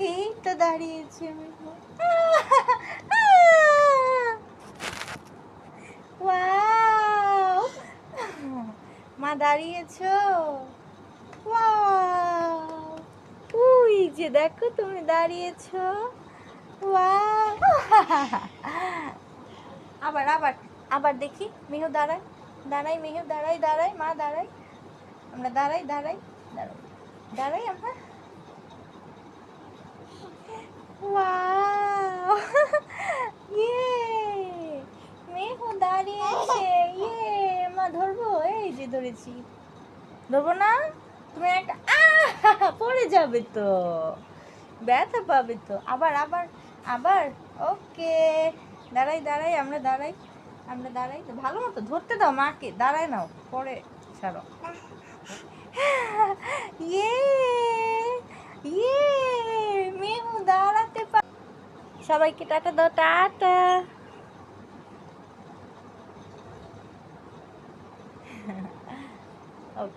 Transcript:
এই তো দাঁড়িয়েছে ওয়াও। মা দাঁড়িয়েছো? উই যে দেখো তুমি দাঁড়িয়েছো। আবার আবার আবার দেখি। মেহু দাঁড়ায় দাঁড়াই মেহু দাঁড়াই দাঁড়াই মা দাঁড়াই আমরা দাঁড়াই দাঁড়াই দাঁড়াই দাঁড়াই আমরা ওয়াও ইয়ে মেহু দাঁড়িয়েছে ইয়ে মা ধরবো এই যে ধরেছি ধরবো না? তুমি একটা! পড়ে যাবে তো। ব্যথা পাবে তো। আবার আবার আবার। ওকে। দাঁড়াই দাঁড়াই, আমরা দাঁড়াই আমরা দাঁড়াই। তো ভালো মতো ধরতে দাও মাকে। দাঁড়াই নাও, পরে ছাড়ো। ইয়ে ইয়ে মেহু দাঁড়াতে সবাইকে টাটা দাও, টাটা। Oh.